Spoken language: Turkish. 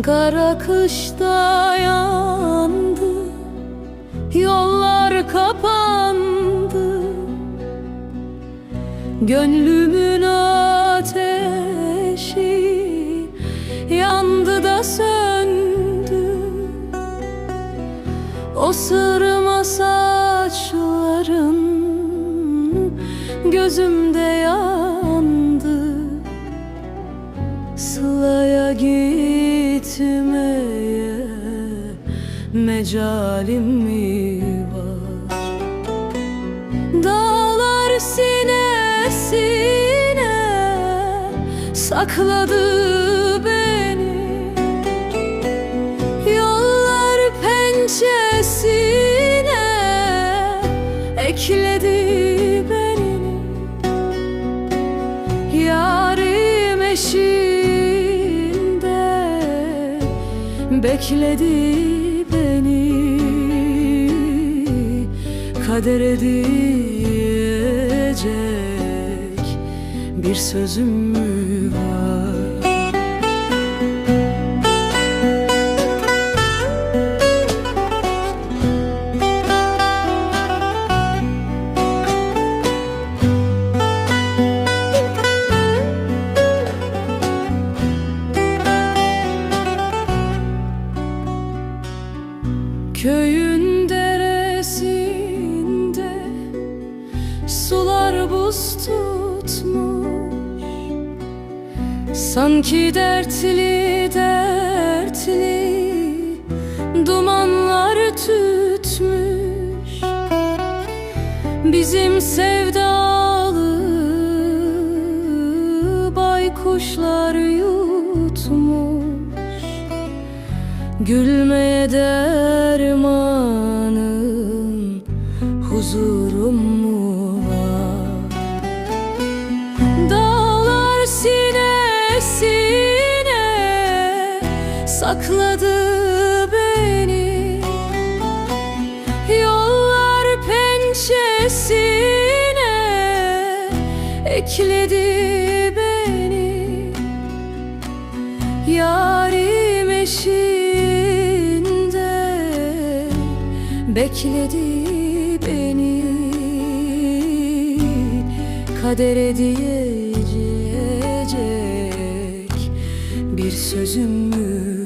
Kara kışta yandı Yollar kapandı. Gönlümün ateşi Yandı da söndü. O sırma saçların Gözümde yandı. Sılaya gitmeye mecalim mi var? Dağlar sine sine sakladı bekledi beni Kadere diyecek bir sözüm mü var? Köyün deresinde sular buz tutmuş. Sanki dertli dertli dumanlar tütmüş. Bizim sevdalı baykuşlar Gülmeye dermanım Huzurum mu var? Dağlar sine sine Sakladı beni. Yollar pençesine Ekledi beni. Yarim eşiğinde bekledi beni Kadere diyecek bir sözüm mü